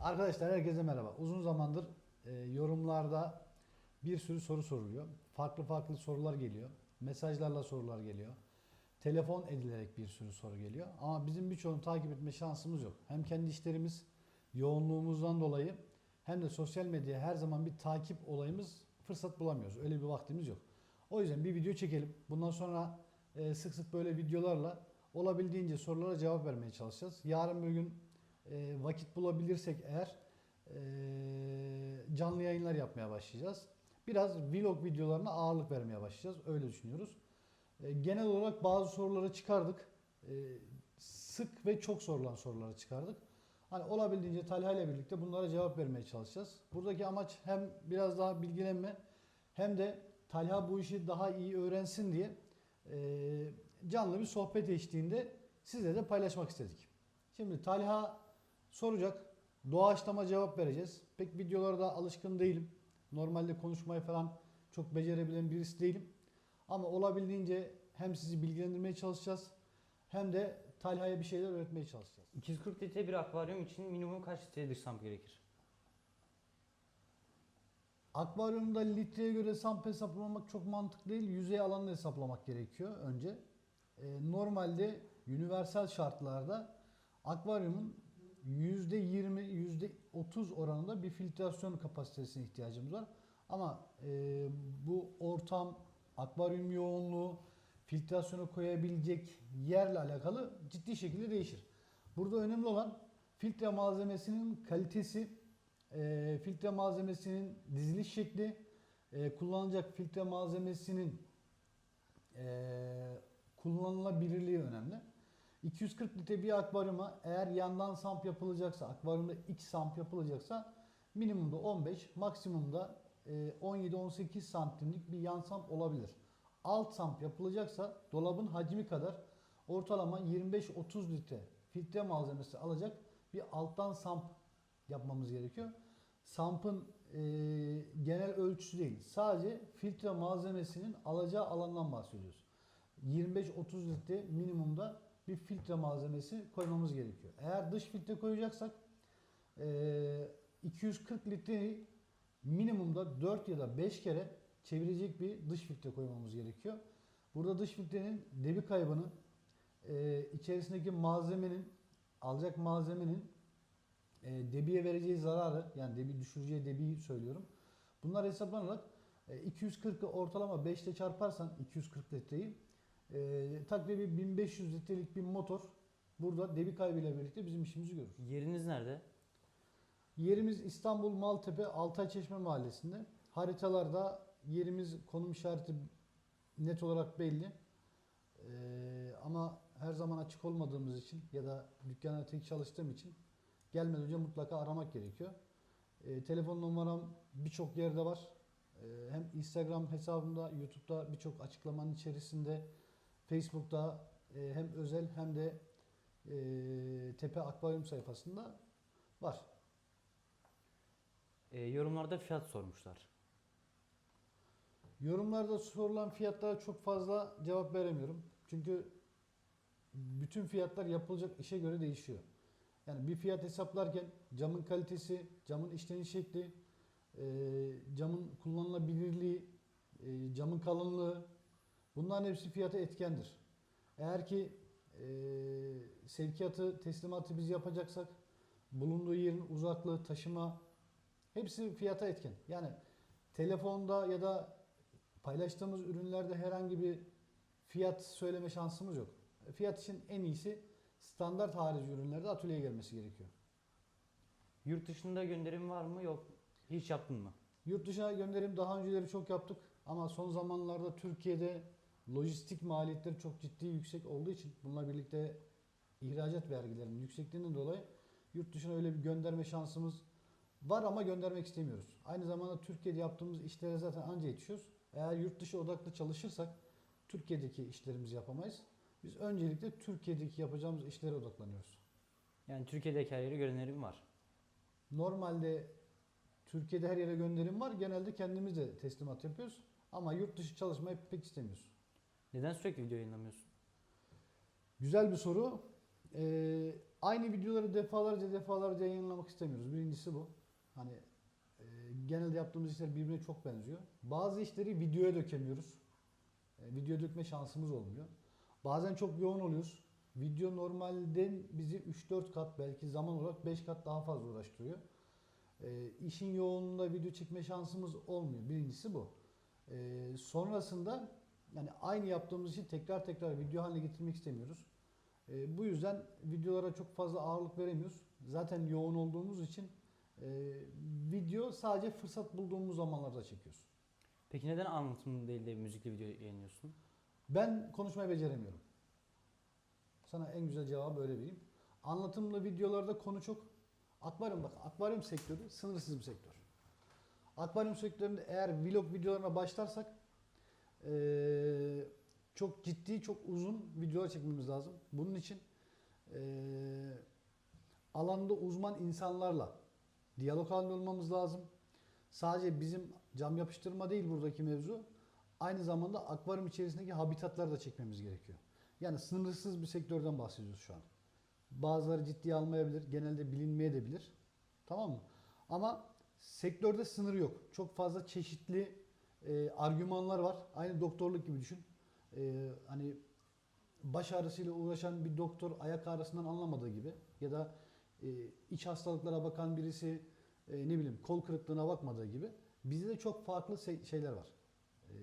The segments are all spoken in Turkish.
Arkadaşlar herkese merhaba. Uzun zamandır e, yorumlarda bir sürü soru soruluyor. Farklı farklı sorular geliyor. Mesajlarla sorular geliyor. Telefon edilerek bir sürü soru geliyor. Ama bizim birçoğunu takip etme şansımız yok. Hem kendi işlerimiz yoğunluğumuzdan dolayı hem de sosyal medyaya her zaman bir takip olayımız fırsat bulamıyoruz. Öyle bir vaktimiz yok. O yüzden bir video çekelim. Bundan sonra e, sık sık böyle videolarla olabildiğince sorulara cevap vermeye çalışacağız. Yarın bir gün e, vakit bulabilirsek eğer e, canlı yayınlar yapmaya başlayacağız. Biraz vlog videolarına ağırlık vermeye başlayacağız. Öyle düşünüyoruz. E, genel olarak bazı soruları çıkardık. E, sık ve çok sorulan soruları çıkardık. Hani olabildiğince Talha ile birlikte bunlara cevap vermeye çalışacağız. Buradaki amaç hem biraz daha bilgilenme hem de Talha bu işi daha iyi öğrensin diye e, canlı bir sohbet eşliğinde sizle de paylaşmak istedik. Şimdi Talha soracak. Doğaçlama cevap vereceğiz. Pek videolarda alışkın değilim. Normalde konuşmayı falan çok becerebilen birisi değilim. Ama olabildiğince hem sizi bilgilendirmeye çalışacağız hem de Talha'ya bir şeyler öğretmeye çalışacağız. 240 litre bir akvaryum için minimum kaç litre dış samp gerekir? Akvaryumda litreye göre samp hesaplamak çok mantıklı değil. Yüzey alanını hesaplamak gerekiyor önce. Ee, normalde universal şartlarda akvaryumun %20, %30 oranında bir filtrasyon kapasitesine ihtiyacımız var. Ama e, bu ortam, akvaryum yoğunluğu, filtrasyonu koyabilecek yerle alakalı ciddi şekilde değişir. Burada önemli olan filtre malzemesinin kalitesi, e, filtre malzemesinin diziliş şekli, e, kullanılacak filtre malzemesinin e, kullanılabilirliği önemli. 240 litre bir akvaryuma eğer yandan samp yapılacaksa, akvaryumda iç samp yapılacaksa minimumda 15, maksimumda e, 17-18 santimlik bir yan samp olabilir. Alt samp yapılacaksa dolabın hacmi kadar ortalama 25-30 litre filtre malzemesi alacak bir alttan samp yapmamız gerekiyor. Sampın e, genel ölçüsü değil. Sadece filtre malzemesinin alacağı alandan bahsediyoruz. 25-30 litre minimumda bir filtre malzemesi koymamız gerekiyor. Eğer dış filtre koyacaksak e, 240 litreyi minimumda 4 ya da 5 kere çevirecek bir dış filtre koymamız gerekiyor. Burada dış filtrenin debi kaybını e, içerisindeki malzemenin alacak malzemenin e, debiye vereceği zararı yani debi düşüreceği debiyi söylüyorum. Bunlar hesaplanarak e, 240'ı ortalama 5 ile çarparsan 240 litreyi e, takribi 1500 litrelik bir motor burada debi kaybıyla birlikte bizim işimizi görür. Yeriniz nerede? Yerimiz İstanbul Maltepe Altayçeşme Mahallesi'nde. Haritalarda yerimiz konum işareti net olarak belli. Ee, ama her zaman açık olmadığımız için ya da dükkana tek çalıştığım için gelmeden önce mutlaka aramak gerekiyor. Ee, telefon numaram birçok yerde var. Ee, hem Instagram hesabımda, YouTube'da birçok açıklamanın içerisinde, Facebook'ta e, hem özel hem de e, Tepe Akvaryum sayfasında var. Ee, yorumlarda fiyat sormuşlar. Yorumlarda sorulan fiyatlara çok fazla cevap veremiyorum. Çünkü bütün fiyatlar yapılacak işe göre değişiyor. Yani bir fiyat hesaplarken camın kalitesi, camın işleniş şekli, e, camın kullanılabilirliği, e, camın kalınlığı bunların hepsi fiyata etkendir. Eğer ki e, sevkiyatı, teslimatı biz yapacaksak bulunduğu yerin uzaklığı, taşıma hepsi fiyata etken. Yani telefonda ya da paylaştığımız ürünlerde herhangi bir fiyat söyleme şansımız yok. Fiyat için en iyisi standart harici ürünlerde atölyeye gelmesi gerekiyor. Yurt dışında gönderim var mı? Yok. Hiç yaptın mı? Yurt dışına gönderim daha önceleri çok yaptık ama son zamanlarda Türkiye'de lojistik maliyetleri çok ciddi yüksek olduğu için bununla birlikte ihracat vergilerinin yüksekliğinden dolayı yurt dışına öyle bir gönderme şansımız var ama göndermek istemiyoruz. Aynı zamanda Türkiye'de yaptığımız işlere zaten anca yetişiyoruz. Eğer yurt dışı odaklı çalışırsak Türkiye'deki işlerimizi yapamayız. Biz öncelikle Türkiye'deki yapacağımız işlere odaklanıyoruz. Yani Türkiye'deki her yere gönderim var. Normalde Türkiye'de her yere gönderim var. Genelde kendimiz de teslimat yapıyoruz. Ama yurt dışı çalışmayı pek istemiyoruz. Neden sürekli video yayınlamıyorsun? Güzel bir soru. Ee, aynı videoları defalarca defalarca yayınlamak istemiyoruz. Birincisi bu. Hani e, genelde yaptığımız işler birbirine çok benziyor. Bazı işleri videoya dökemiyoruz. E, video dökme şansımız olmuyor. Bazen çok yoğun oluyoruz. Video normalden bizi 3-4 kat belki zaman olarak 5 kat daha fazla uğraştırıyor. E, işin yoğunluğunda video çekme şansımız olmuyor. Birincisi bu. E, sonrasında yani aynı yaptığımız işi tekrar tekrar video haline getirmek istemiyoruz. E, bu yüzden videolara çok fazla ağırlık veremiyoruz. Zaten yoğun olduğumuz için e, video sadece fırsat bulduğumuz zamanlarda çekiyoruz. Peki neden anlatımlı değil de müzikli video yayınlıyorsun? Ben konuşmayı beceremiyorum. Sana en güzel cevabı öyle vereyim. Anlatımlı videolarda konu çok. Akvaryum bak akvaryum sektörü sınırsız bir sektör. Akvaryum sektöründe eğer vlog videolarına başlarsak eee, çok ciddi çok uzun videolar çekmemiz lazım. Bunun için eee, alanda uzman insanlarla diyalog halinde olmamız lazım. Sadece bizim cam yapıştırma değil buradaki mevzu. Aynı zamanda akvaryum içerisindeki habitatları da çekmemiz gerekiyor. Yani sınırsız bir sektörden bahsediyoruz şu an. Bazıları ciddiye almayabilir, genelde bilinmeyebilir. Tamam mı? Ama sektörde sınır yok. Çok fazla çeşitli e, argümanlar var. Aynı doktorluk gibi düşün. E, hani baş ağrısıyla uğraşan bir doktor ayak ağrısından anlamadığı gibi ya da e, iç hastalıklara bakan birisi e, ne bileyim kol kırıklığına bakmadığı gibi bizde de çok farklı şeyler var. E,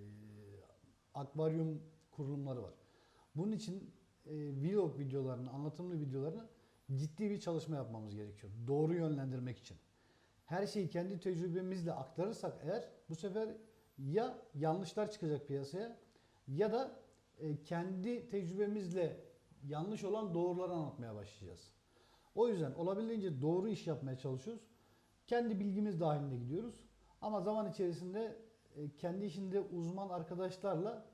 akvaryum kurulumları var. Bunun için e, vlog videolarını, anlatımlı videolarını ciddi bir çalışma yapmamız gerekiyor. Doğru yönlendirmek için. Her şeyi kendi tecrübemizle aktarırsak eğer bu sefer ya yanlışlar çıkacak piyasaya ya da e, kendi tecrübemizle yanlış olan doğruları anlatmaya başlayacağız. O yüzden olabildiğince doğru iş yapmaya çalışıyoruz. Kendi bilgimiz dahilinde gidiyoruz. Ama zaman içerisinde e, kendi işinde uzman arkadaşlarla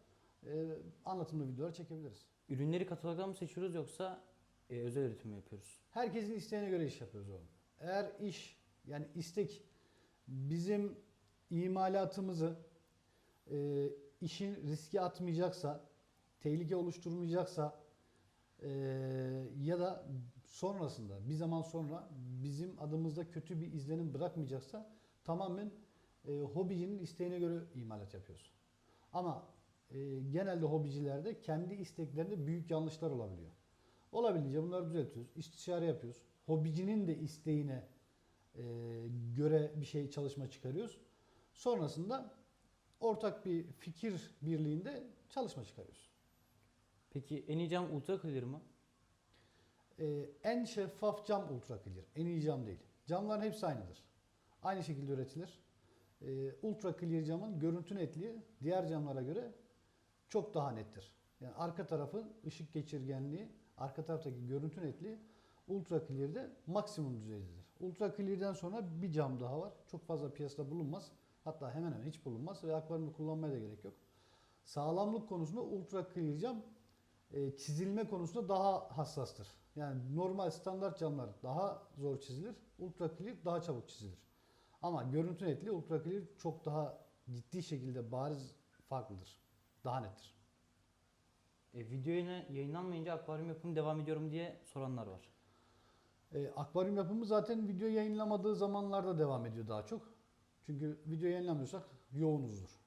e, anlatımlı videolar çekebiliriz. Ürünleri katalogdan mı seçiyoruz yoksa e, özel üretim mi yapıyoruz? Herkesin isteğine göre iş yapıyoruz oğlum. Eğer iş yani istek bizim imalatımızı e, işin riske atmayacaksa, tehlike oluşturmayacaksa e, ya da sonrasında bir zaman sonra bizim adımızda kötü bir izlenim bırakmayacaksa tamamen e, hobicinin isteğine göre imalat yapıyoruz. Ama e, genelde hobicilerde kendi isteklerinde büyük yanlışlar olabiliyor. Olabildiğince bunları düzeltiyoruz. İstişare yapıyoruz. Hobicinin de isteğine e, göre bir şey çalışma çıkarıyoruz. Sonrasında ortak bir fikir birliğinde çalışma çıkarıyoruz. Peki en iyi cam ultra clear mı? E, en şeffaf cam ultra clear. En iyi cam değil. Camların hepsi aynıdır. Aynı şekilde üretilir. E, ultra clear camın görüntü netliği diğer camlara göre çok daha nettir. Yani arka tarafın ışık geçirgenliği, arka taraftaki görüntü netliği Ultra Clear'de maksimum düzeydedir. Ultra Clear'den sonra bir cam daha var. Çok fazla piyasada bulunmaz. Hatta hemen hemen hiç bulunmaz ve akvaryumda kullanmaya da gerek yok. Sağlamlık konusunda Ultra Clear cam e, çizilme konusunda daha hassastır. Yani normal standart camlar daha zor çizilir. Ultra Clear daha çabuk çizilir. Ama görüntü netliği Ultra Clear çok daha ciddi şekilde bariz farklıdır. Daha nettir. E, video yayınlanmayınca akvaryum yapımı devam ediyorum diye soranlar var. E, akvaryum yapımı zaten video yayınlamadığı zamanlarda devam ediyor daha çok. Çünkü video yayınlamıyorsak yoğunuzdur.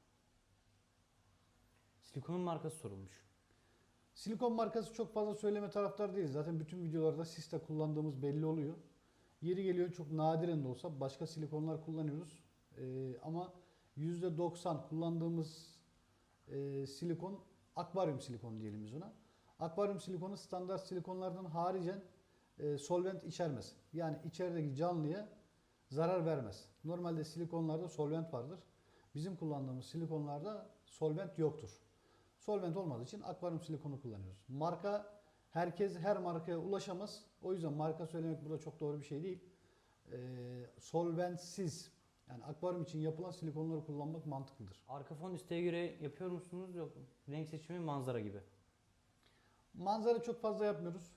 Silikonun markası sorulmuş. Silikon markası çok fazla söyleme taraftar değiliz. Zaten bütün videolarda siste kullandığımız belli oluyor. Yeri geliyor çok nadiren de olsa başka silikonlar kullanıyoruz. E, ama %90 kullandığımız e, silikon akvaryum silikonu diyelim biz ona. Akvaryum silikonu standart silikonlardan haricen e, solvent içermez. Yani içerideki canlıya zarar vermez. Normalde silikonlarda solvent vardır. Bizim kullandığımız silikonlarda solvent yoktur. Solvent olmadığı için akvaryum silikonu kullanıyoruz. Marka herkes her markaya ulaşamaz. O yüzden marka söylemek burada çok doğru bir şey değil. E, solventsiz yani akvaryum için yapılan silikonları kullanmak mantıklıdır. Arka fon isteğe göre yapıyor musunuz yok renk seçimi manzara gibi. Manzara çok fazla yapmıyoruz.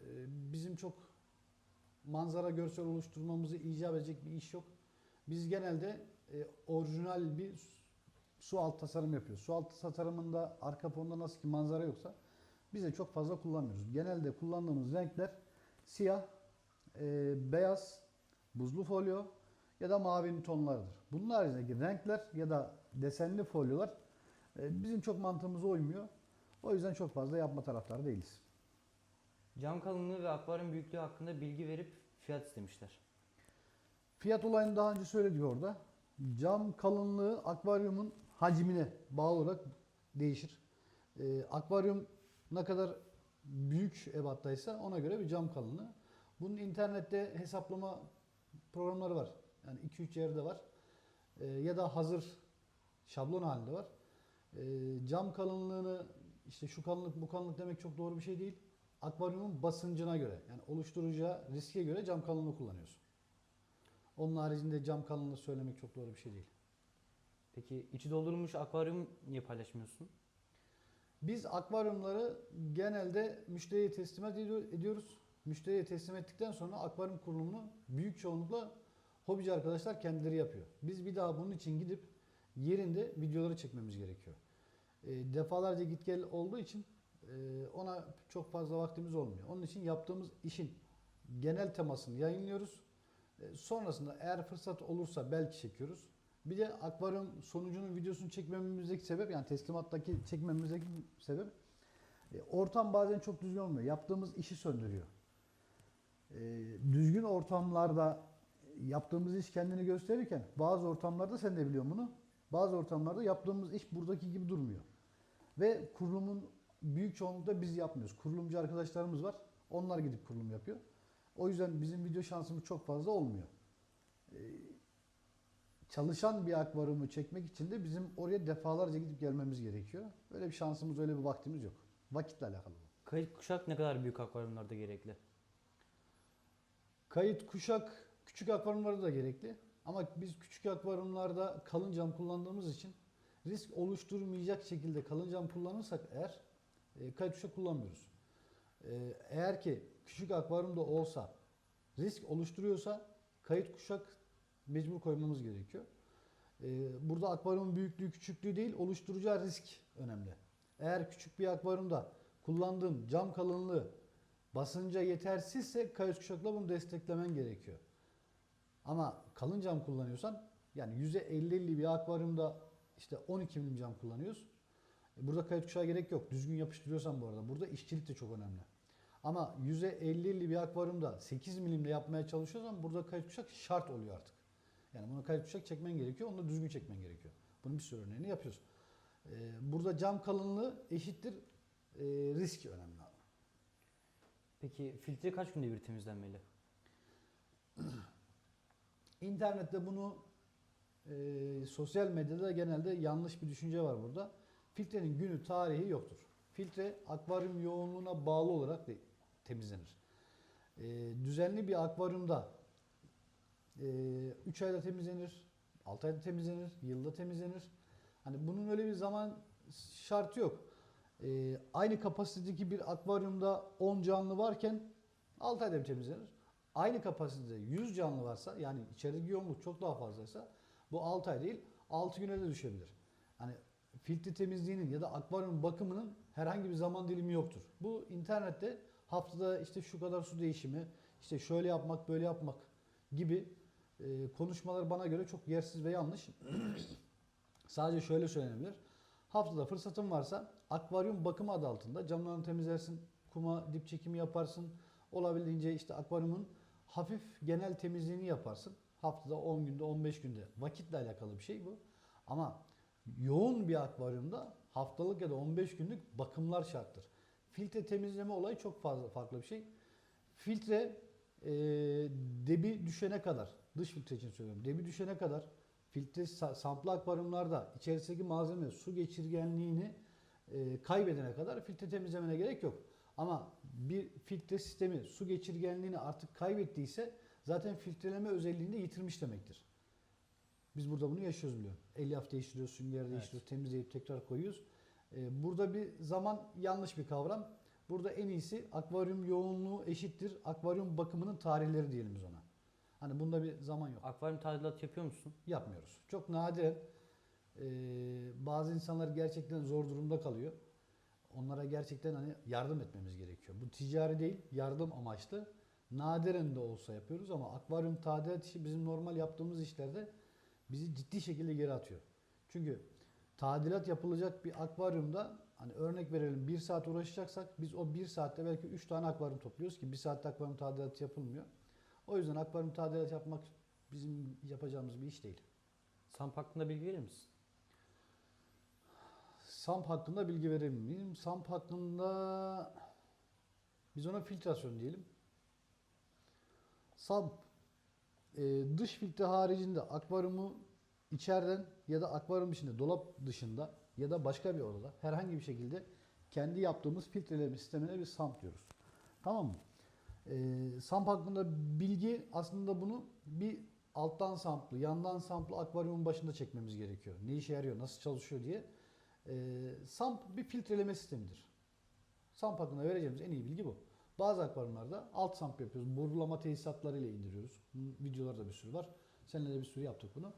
Ee, Bizim çok manzara görsel oluşturmamızı icap edecek bir iş yok. Biz genelde e, orijinal bir su alt tasarım yapıyoruz. Su alt tasarımında arka fonda nasıl ki manzara yoksa biz de çok fazla kullanmıyoruz. Genelde kullandığımız renkler siyah, e, beyaz, buzlu folyo ya da mavinin tonlarıdır. Bunun haricindeki renkler ya da desenli folyolar e, bizim çok mantığımıza uymuyor. O yüzden çok fazla yapma taraftarı değiliz. Cam kalınlığı ve akvaryum büyüklüğü hakkında bilgi verip fiyat istemişler. Fiyat olayını daha önce söyledik orada. Cam kalınlığı akvaryumun hacmine bağlı olarak değişir. Ee, akvaryum ne kadar büyük ebattaysa ona göre bir cam kalınlığı. Bunun internette hesaplama programları var. Yani 2-3 yerde var. Ee, ya da hazır şablon halinde var. Ee, cam kalınlığını işte şu kalınlık bu kalınlık demek çok doğru bir şey değil. Akvaryumun basıncına göre yani oluşturacağı riske göre cam kalınlığı kullanıyorsun. Onun haricinde cam kalınlığı söylemek çok doğru bir şey değil. Peki içi doldurulmuş akvaryum niye paylaşmıyorsun? Biz akvaryumları genelde müşteriye teslim ediyor- ediyoruz. Müşteriye teslim ettikten sonra akvaryum kurulumunu büyük çoğunlukla hobici arkadaşlar kendileri yapıyor. Biz bir daha bunun için gidip yerinde videoları çekmemiz gerekiyor. E, defalarca git gel olduğu için ona çok fazla vaktimiz olmuyor. Onun için yaptığımız işin genel temasını yayınlıyoruz. E, sonrasında eğer fırsat olursa belki çekiyoruz. Bir de akvaryum sonucunun videosunu çekmemizdeki sebep yani teslimattaki çekmemizdeki sebep e, ortam bazen çok düzgün olmuyor. Yaptığımız işi söndürüyor. E, düzgün ortamlarda yaptığımız iş kendini gösterirken bazı ortamlarda sen de biliyorsun bunu. Bazı ortamlarda yaptığımız iş buradaki gibi durmuyor. Ve kurulumun büyük çoğunlukla biz yapmıyoruz. Kurulumcu arkadaşlarımız var. Onlar gidip kurulum yapıyor. O yüzden bizim video şansımız çok fazla olmuyor. Ee, çalışan bir akvaryumu çekmek için de bizim oraya defalarca gidip gelmemiz gerekiyor. Öyle bir şansımız, öyle bir vaktimiz yok. Vakitle alakalı. bu. Kayıt kuşak ne kadar büyük akvaryumlarda gerekli? Kayıt kuşak küçük akvaryumlarda da gerekli. Ama biz küçük akvaryumlarda kalın cam kullandığımız için risk oluşturmayacak şekilde kalın cam kullanırsak eğer e, kuşak kullanmıyoruz. E, eğer ki küçük akvaryumda olsa risk oluşturuyorsa kayıt kuşak mecbur koymamız gerekiyor. E, burada akvaryumun büyüklüğü küçüklüğü değil oluşturacağı risk önemli. Eğer küçük bir akvaryumda kullandığın cam kalınlığı basınca yetersizse kayıt kuşakla bunu desteklemen gerekiyor. Ama kalın cam kullanıyorsan yani %50-50 bir akvaryumda işte 12 milim cam kullanıyoruz. Burada kayıt kuşağı gerek yok. Düzgün yapıştırıyorsan bu arada. Burada işçilik de çok önemli. Ama %50-50 bir akvaryumda 8 milimle yapmaya çalışıyorsan burada kayıt kuşak şart oluyor artık. Yani buna kayıt kuşak çekmen gerekiyor. Onu da düzgün çekmen gerekiyor. Bunun bir sürü örneğini yapıyoruz. E, Burada cam kalınlığı eşittir e, risk önemli. Peki filtre kaç günde bir temizlenmeli? İnternette bunu e, sosyal medyada genelde yanlış bir düşünce var burada. Filtrenin günü tarihi yoktur. Filtre akvaryum yoğunluğuna bağlı olarak de temizlenir. E, düzenli bir akvaryumda 3 ayda temizlenir, 6 ayda temizlenir, yılda temizlenir. Hani bunun öyle bir zaman şartı yok. E, aynı kapasitedeki bir akvaryumda 10 canlı varken 6 ayda temizlenir. Aynı kapasitede 100 canlı varsa yani içerideki yoğunluk çok daha fazlaysa bu 6 ay değil 6 güne de düşebilir. Hani filtre temizliğinin ya da akvaryum bakımının herhangi bir zaman dilimi yoktur. Bu internette haftada işte şu kadar su değişimi, işte şöyle yapmak, böyle yapmak gibi e, konuşmalar bana göre çok yersiz ve yanlış. Sadece şöyle söylenebilir. Haftada fırsatın varsa akvaryum bakımı adı altında camlarını temizlersin, kuma dip çekimi yaparsın. Olabildiğince işte akvaryumun hafif genel temizliğini yaparsın. Haftada 10 günde 15 günde vakitle alakalı bir şey bu. Ama yoğun bir akvaryumda haftalık ya da 15 günlük bakımlar şarttır. Filtre temizleme olayı çok fazla farklı bir şey. Filtre e, debi düşene kadar, dış filtre için söylüyorum, debi düşene kadar filtre sa- samplı akvaryumlarda içerisindeki malzeme su geçirgenliğini e, kaybedene kadar filtre temizlemene gerek yok. Ama bir filtre sistemi su geçirgenliğini artık kaybettiyse zaten filtreleme özelliğini de yitirmiş demektir. Biz burada bunu yaşıyoruz biliyorum. Elyaf değiştiriyoruz, sünger Evet. değiştiriyoruz, temizleyip tekrar koyuyoruz. Ee, burada bir zaman yanlış bir kavram. Burada en iyisi akvaryum yoğunluğu eşittir. Akvaryum bakımının tarihleri diyelim biz ona. Hani bunda bir zaman yok. Akvaryum tadilat yapıyor musun? Yapmıyoruz. Çok nadiren e, bazı insanlar gerçekten zor durumda kalıyor. Onlara gerçekten hani yardım etmemiz gerekiyor. Bu ticari değil, yardım amaçlı. nadiren de olsa yapıyoruz ama akvaryum tadilat işi bizim normal yaptığımız işlerde bizi ciddi şekilde geri atıyor. Çünkü tadilat yapılacak bir akvaryumda hani örnek verelim bir saat uğraşacaksak biz o bir saatte belki 3 tane akvaryum topluyoruz ki bir saatte akvaryum tadilatı yapılmıyor. O yüzden akvaryum tadilat yapmak bizim yapacağımız bir iş değil. Samp hakkında bilgi verir misin? SAMP hakkında bilgi verebilir miyim? SAMP hakkında biz ona filtrasyon diyelim. SAMP e, dış filtre haricinde akvaryumu içeriden ya da akvaryum içinde dolap dışında ya da başka bir odada herhangi bir şekilde kendi yaptığımız filtreleme sistemine bir SAMP diyoruz. Tamam mı? E, SAMP hakkında bilgi aslında bunu bir alttan samplı, yandan samplı akvaryumun başında çekmemiz gerekiyor. Ne işe yarıyor, nasıl çalışıyor diye. Ee, SAMP bir filtreleme sistemidir. SAMP hakkında vereceğimiz en iyi bilgi bu. Bazı akvaryumlarda alt SAMP yapıyoruz. Burulama tesisatlarıyla indiriyoruz. Bunun videolarda bir sürü var. Seninle de bir sürü yaptık bunu.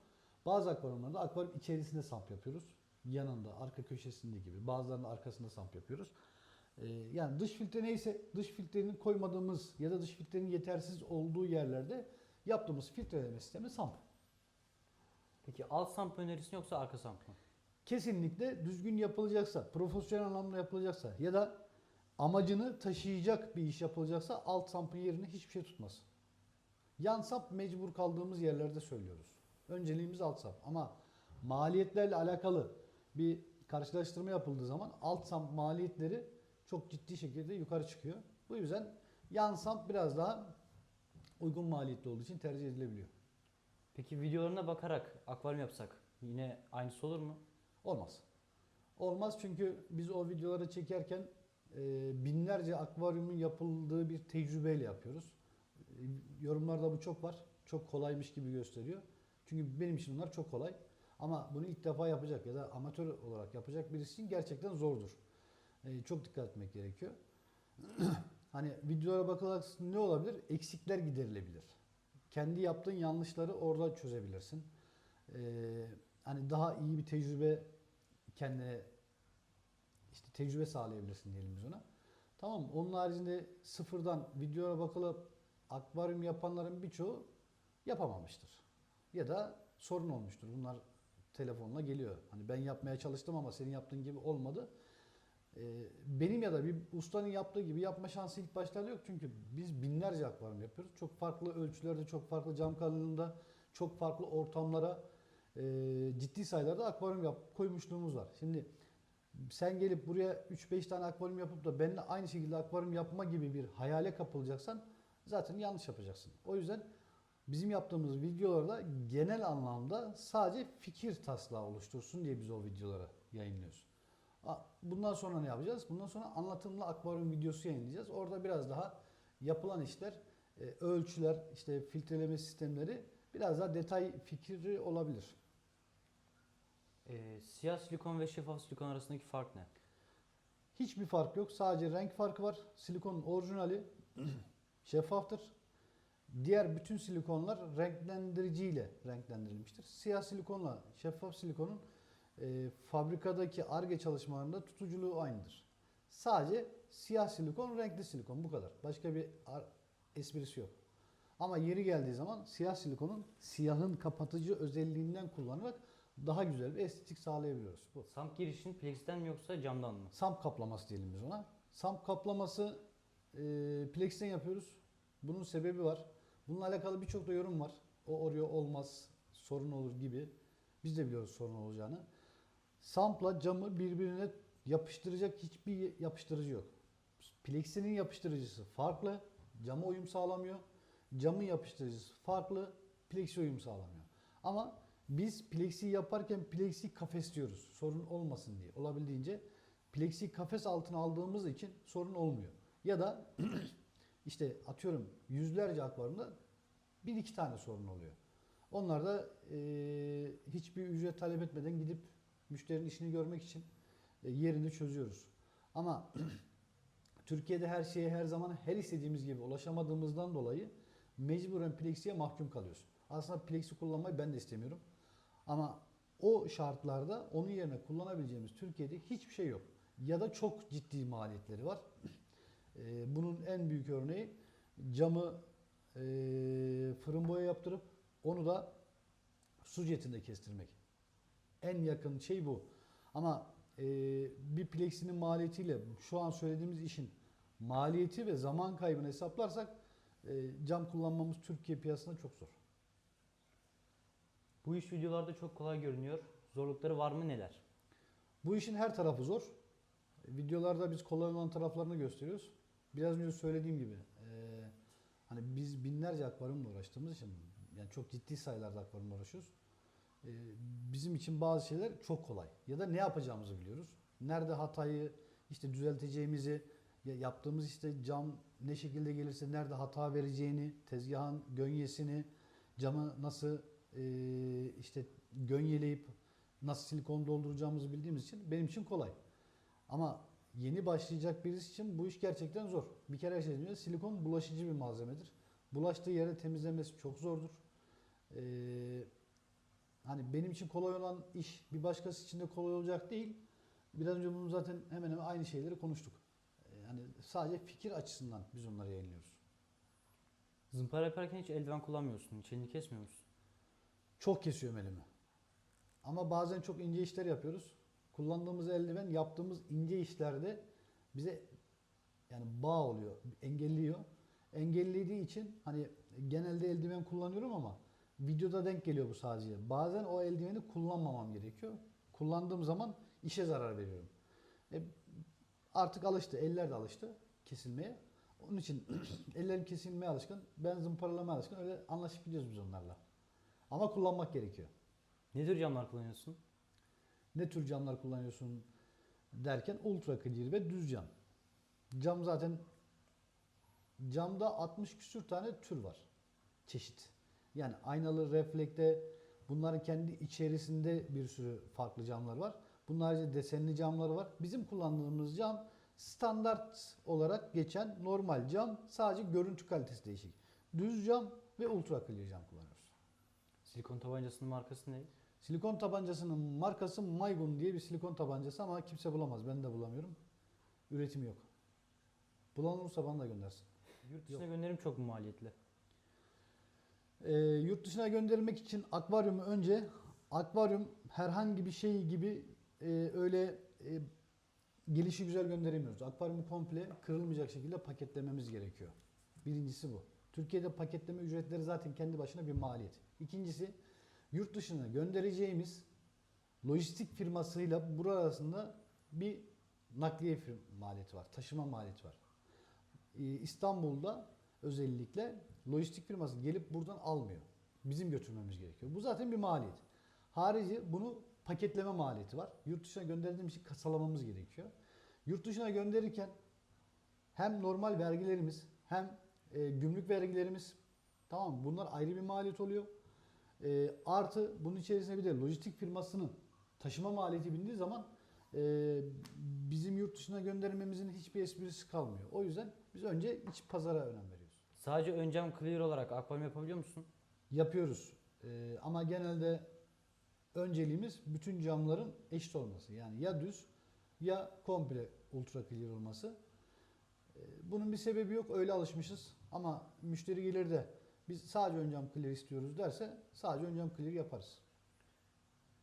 Bazı akvaryumlarda akvaryum içerisinde SAMP yapıyoruz. Yanında, arka köşesinde gibi. Bazılarında arkasında SAMP yapıyoruz. Ee, yani dış filtre neyse dış filtrenin koymadığımız ya da dış filtrenin yetersiz olduğu yerlerde yaptığımız filtreleme sistemi SAMP. Peki alt samp önerirsin yoksa arka samp mı? kesinlikle düzgün yapılacaksa, profesyonel anlamda yapılacaksa ya da amacını taşıyacak bir iş yapılacaksa alt sampın yerine hiçbir şey tutmaz. Yan samp mecbur kaldığımız yerlerde söylüyoruz. Önceliğimiz alt samp ama maliyetlerle alakalı bir karşılaştırma yapıldığı zaman alt samp maliyetleri çok ciddi şekilde yukarı çıkıyor. Bu yüzden yan samp biraz daha uygun maliyetli olduğu için tercih edilebiliyor. Peki videolarına bakarak akvaryum yapsak yine aynısı olur mu? Olmaz. Olmaz çünkü biz o videoları çekerken binlerce akvaryumun yapıldığı bir tecrübeyle yapıyoruz. E, yorumlarda bu çok var. Çok kolaymış gibi gösteriyor. Çünkü benim için onlar çok kolay. Ama bunu ilk defa yapacak ya da amatör olarak yapacak birisi için gerçekten zordur. E, çok dikkat etmek gerekiyor. hani videolara bakılarak ne olabilir? Eksikler giderilebilir. Kendi yaptığın yanlışları orada çözebilirsin. Ee, hani daha iyi bir tecrübe kendine tecrübe sağlayabilirsin diyelim biz ona. Tamam? Onun haricinde sıfırdan videoya bakılıp akvaryum yapanların birçoğu yapamamıştır. Ya da sorun olmuştur. Bunlar telefonla geliyor. Hani ben yapmaya çalıştım ama senin yaptığın gibi olmadı. Ee, benim ya da bir ustanın yaptığı gibi yapma şansı ilk başlarda yok. Çünkü biz binlerce akvaryum yapıyoruz. Çok farklı ölçülerde, çok farklı cam kalınlığında, çok farklı ortamlara e, ciddi sayılarda akvaryum yap, koymuşluğumuz var. Şimdi sen gelip buraya 3-5 tane akvaryum yapıp da benimle aynı şekilde akvaryum yapma gibi bir hayale kapılacaksan zaten yanlış yapacaksın. O yüzden bizim yaptığımız videolarda genel anlamda sadece fikir taslağı oluştursun diye biz o videoları yayınlıyoruz. Bundan sonra ne yapacağız? Bundan sonra anlatımlı akvaryum videosu yayınlayacağız. Orada biraz daha yapılan işler, e, ölçüler, işte filtreleme sistemleri biraz daha detay fikri olabilir. Ee, siyah silikon ve şeffaf silikon arasındaki fark ne? Hiçbir fark yok. Sadece renk farkı var. Silikonun orijinali şeffaftır. Diğer bütün silikonlar renklendiriciyle renklendirilmiştir. Siyah silikonla şeffaf silikonun e, fabrikadaki ARGE çalışmalarında tutuculuğu aynıdır. Sadece siyah silikon, renkli silikon bu kadar. Başka bir esprisi yok. Ama yeri geldiği zaman siyah silikonun siyahın kapatıcı özelliğinden kullanarak daha güzel bir estetik sağlayabiliyoruz. Bu. Samp girişin plexten mi yoksa camdan mı? Samp kaplaması diyelim biz ona. Samp kaplaması e, plexten yapıyoruz. Bunun sebebi var. Bununla alakalı birçok da yorum var. O oraya olmaz, sorun olur gibi. Biz de biliyoruz sorun olacağını. Sampla camı birbirine yapıştıracak hiçbir yapıştırıcı yok. Plexinin yapıştırıcısı farklı, cama uyum sağlamıyor. Camın yapıştırıcısı farklı, plexi uyum sağlamıyor. Ama biz plexi yaparken plexi kafesliyoruz. Sorun olmasın diye. Olabildiğince plexi kafes altına aldığımız için sorun olmuyor. Ya da işte atıyorum yüzlerce akvaryumda bir iki tane sorun oluyor. Onlar da eee, hiçbir ücret talep etmeden gidip müşterinin işini görmek için e, yerini çözüyoruz. Ama Türkiye'de her şeye her zaman her istediğimiz gibi ulaşamadığımızdan dolayı mecburen Plexi'ye mahkum kalıyoruz. Aslında Plexi kullanmayı ben de istemiyorum. Ama o şartlarda onun yerine kullanabileceğimiz Türkiye'de hiçbir şey yok. Ya da çok ciddi maliyetleri var. Ee, Bunun en büyük örneği camı e, fırın boya yaptırıp onu da su jetinde kestirmek. En yakın şey bu. Ama e, bir plexinin maliyetiyle şu an söylediğimiz işin maliyeti ve zaman kaybını hesaplarsak e, cam kullanmamız Türkiye piyasasında çok zor. Bu iş videolarda çok kolay görünüyor. Zorlukları var mı neler? Bu işin her tarafı zor. Videolarda biz kolay olan taraflarını gösteriyoruz. Biraz önce söylediğim gibi e, hani biz binlerce akvaryumla uğraştığımız için yani çok ciddi sayılarda akvaryumla uğraşıyoruz. E, bizim için bazı şeyler çok kolay. Ya da ne yapacağımızı biliyoruz. Nerede hatayı işte düzelteceğimizi, ya yaptığımız işte cam ne şekilde gelirse nerede hata vereceğini, tezgahın gönyesini, camı nasıl e, işte gönyeleyip nasıl silikon dolduracağımızı bildiğimiz için benim için kolay. Ama yeni başlayacak birisi için bu iş gerçekten zor. Bir kere her şeyden silikon bulaşıcı bir malzemedir. Bulaştığı yere temizlemesi çok zordur. Ee, hani benim için kolay olan iş bir başkası için de kolay olacak değil. Biraz önce bunu zaten hemen hemen aynı şeyleri konuştuk. Ee, hani sadece fikir açısından biz onları yayınlıyoruz. Zımpara yaparken hiç eldiven kullanmıyorsun. Hiç kesmiyor musun? Çok kesiyorum elimi. Ama bazen çok ince işler yapıyoruz. Kullandığımız eldiven yaptığımız ince işlerde bize yani bağ oluyor, engelliyor. Engellediği için hani genelde eldiven kullanıyorum ama videoda denk geliyor bu sadece. Bazen o eldiveni kullanmamam gerekiyor. Kullandığım zaman işe zarar veriyorum. E, artık alıştı, eller de alıştı kesilmeye. Onun için ellerim kesilmeye alışkın, ben zımparalamaya alışkın. Öyle anlaşıp gidiyoruz biz onlarla. Ama kullanmak gerekiyor. Ne tür camlar kullanıyorsun? Ne tür camlar kullanıyorsun derken ultra clear ve düz cam. Cam zaten camda 60 küsür tane tür var. Çeşit. Yani aynalı, reflekte bunların kendi içerisinde bir sürü farklı camlar var. Bunun haricinde desenli camları var. Bizim kullandığımız cam standart olarak geçen normal cam. Sadece görüntü kalitesi değişik. Düz cam ve ultra clear cam kullanıyoruz. Silikon tabancasının markası ne? Silikon tabancasının markası Maygun diye bir silikon tabancası ama kimse bulamaz. Ben de bulamıyorum. Üretim yok. Bulan olursa bana da göndersin. Yurt dışına gönderim çok mu maliyetli? Ee, yurt dışına göndermek için akvaryumu önce akvaryum herhangi bir şey gibi e, öyle e, gelişi güzel gönderemiyoruz. Akvaryumu komple kırılmayacak şekilde paketlememiz gerekiyor. Birincisi bu. Türkiye'de paketleme ücretleri zaten kendi başına bir maliyet. İkincisi yurt dışına göndereceğimiz lojistik firmasıyla bura arasında bir nakliye maliyeti var. Taşıma maliyeti var. Ee, İstanbul'da özellikle lojistik firması gelip buradan almıyor. Bizim götürmemiz gerekiyor. Bu zaten bir maliyet. Harici bunu paketleme maliyeti var. Yurt dışına gönderdiğimiz için kasalamamız gerekiyor. Yurt dışına gönderirken hem normal vergilerimiz hem e, gümrük vergilerimiz tamam bunlar ayrı bir maliyet oluyor. E, artı bunun içerisine bir de lojistik firmasının taşıma maliyeti bindiği zaman e, bizim yurt dışına göndermemizin hiçbir esprisi kalmıyor. O yüzden biz önce iç pazara önem veriyoruz. Sadece ön cam clear olarak akvaryum yapabiliyor musun? Yapıyoruz. E, ama genelde önceliğimiz bütün camların eşit olması. Yani ya düz ya komple ultra clear olması. E, bunun bir sebebi yok. Öyle alışmışız. Ama müşteri gelir de biz sadece ön cam clear istiyoruz derse sadece ön cam clear yaparız.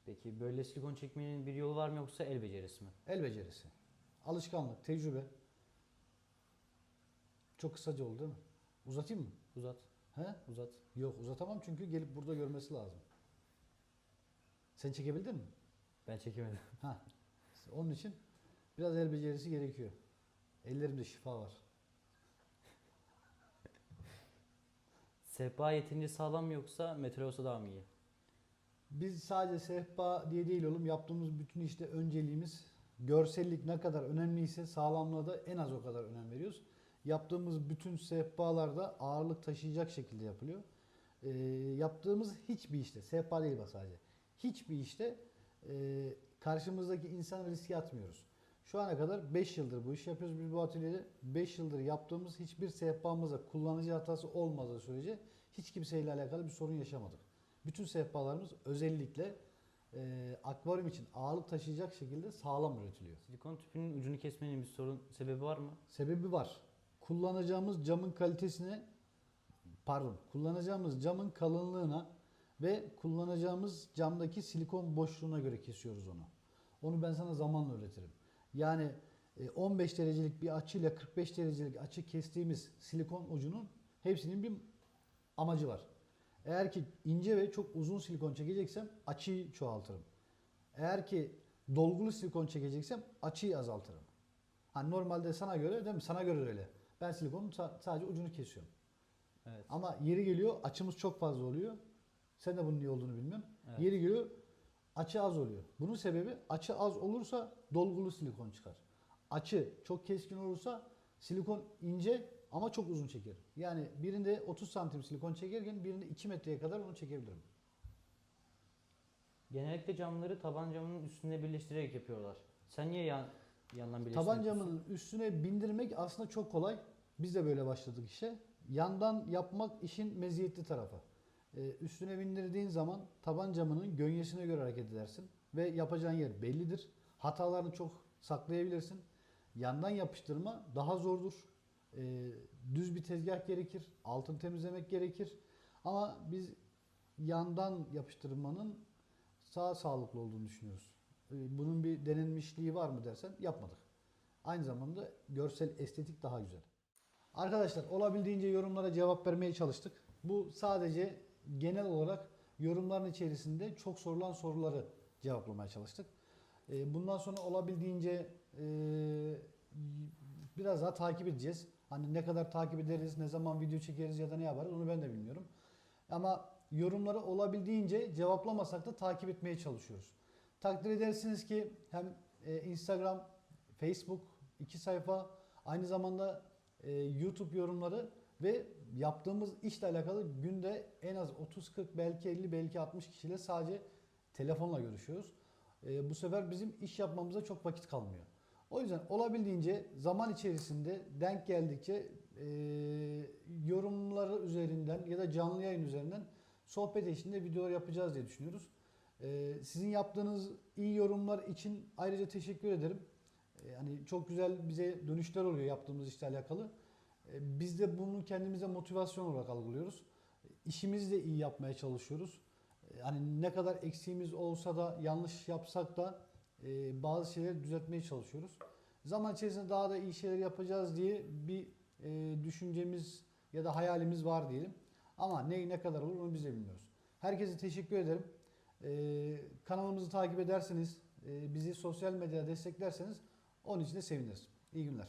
Peki böyle silikon çekmenin bir yolu var mı yoksa el becerisi mi? El becerisi. Alışkanlık, tecrübe. Çok kısaca oldu değil mi? Uzatayım mı? Uzat, He? uzat. Yok uzatamam çünkü gelip burada görmesi lazım. Sen çekebildin mi? Ben çekemedim. Ha. Onun için biraz el becerisi gerekiyor. Ellerimde şifa var. Sehpa yeterince sağlam mı yoksa metal olsa daha mı iyi? Biz sadece sehpa diye değil oğlum yaptığımız bütün işte önceliğimiz görsellik ne kadar önemliyse sağlamlığa da en az o kadar önem veriyoruz. Yaptığımız bütün sehpalarda ağırlık taşıyacak şekilde yapılıyor. Ee, yaptığımız hiçbir işte, sehpa değil bak sadece. Hiçbir işte e, karşımızdaki insan riske atmıyoruz. Şu ana kadar 5 yıldır bu işi yapıyoruz biz bu atölyede. 5 yıldır yaptığımız hiçbir sehpamızda kullanıcı hatası olmadığı sürece hiç kimseyle alakalı bir sorun yaşamadık. Bütün sehpalarımız özellikle e, akvaryum için ağırlık taşıyacak şekilde sağlam üretiliyor. Silikon tüpünün ucunu kesmenin bir sorun sebebi var mı? Sebebi var. kullanacağımız camın kalitesine pardon kullanacağımız camın kalınlığına ve kullanacağımız camdaki silikon boşluğuna göre kesiyoruz onu. Onu ben sana zamanla öğretirim. Yani e, 15 derecelik bir açıyla 45 derecelik açı kestiğimiz silikon ucunun hepsinin bir amacı var. Eğer ki ince ve çok uzun silikon çekeceksem açıyı çoğaltırım. Eğer ki dolgulu silikon çekeceksem açıyı azaltırım. Hani normalde sana göre değil mi? Sana göre öyle. Ben silikonun sa- sadece ucunu kesiyorum. Evet. Ama yeri geliyor açımız çok fazla oluyor. Sen de bunun niye olduğunu bilmiyorum. Evet. Yeri geliyor açı az oluyor. Bunun sebebi açı az olursa dolgulu silikon çıkar. Açı çok keskin olursa silikon ince ama çok uzun çeker. Yani birinde 30 santim silikon çekerken birinde 2 metreye kadar onu çekebilirim. Genellikle camları taban camının üstüne birleştirerek yapıyorlar. Sen niye yan, yandan birleştiriyorsun? Taban camının üstüne bindirmek aslında çok kolay. Biz de böyle başladık işe. Yandan yapmak işin meziyetli tarafı. Ee, üstüne bindirdiğin zaman taban camının gönyesine göre hareket edersin ve yapacağın yer bellidir. Hatalarını çok saklayabilirsin. Yandan yapıştırma daha zordur. Ee, düz bir tezgah gerekir. Altın temizlemek gerekir. Ama biz yandan yapıştırmanın sağ sağlıklı olduğunu düşünüyoruz. Ee, Bunun bir denenmişliği var mı dersen yapmadık. Aynı zamanda görsel estetik daha güzel. Arkadaşlar olabildiğince yorumlara cevap vermeye çalıştık. Bu sadece genel olarak yorumların içerisinde çok sorulan soruları cevaplamaya çalıştık. Ee, Bundan sonra olabildiğince e, biraz daha takip edeceğiz. Hani ne kadar takip ederiz, ne zaman video çekeriz ya da ne yaparız onu ben de bilmiyorum. Ama yorumları olabildiğince cevaplamasak da takip etmeye çalışıyoruz. Takdir edersiniz ki hem e, Instagram, Facebook iki sayfa aynı zamanda e, YouTube yorumları ve yaptığımız işle alakalı günde en az 30-40 belki 50 belki 60 kişiyle sadece telefonla görüşüyoruz. E, bu sefer bizim iş yapmamıza çok vakit kalmıyor. O yüzden olabildiğince zaman içerisinde denk geldikçe e, yorumları üzerinden ya da canlı yayın üzerinden sohbet eşliğinde videolar yapacağız diye düşünüyoruz. E, sizin yaptığınız iyi yorumlar için ayrıca teşekkür ederim. E, hani çok güzel bize dönüşler oluyor yaptığımız işle alakalı. E, biz de bunu kendimize motivasyon olarak algılıyoruz. İşimizi de iyi yapmaya çalışıyoruz. E, Hani ne kadar eksiğimiz olsa da yanlış yapsak da e, bazı şeyleri düzeltmeye çalışıyoruz. Zaman içerisinde daha da iyi şeyler yapacağız diye bir düşüncemiz ya da hayalimiz var diyelim. Ama ne ne kadar olur onu biz de bilmiyoruz. Herkese teşekkür ederim. Kanalımızı takip ederseniz, bizi sosyal medyada desteklerseniz onun için de seviniriz. İyi günler.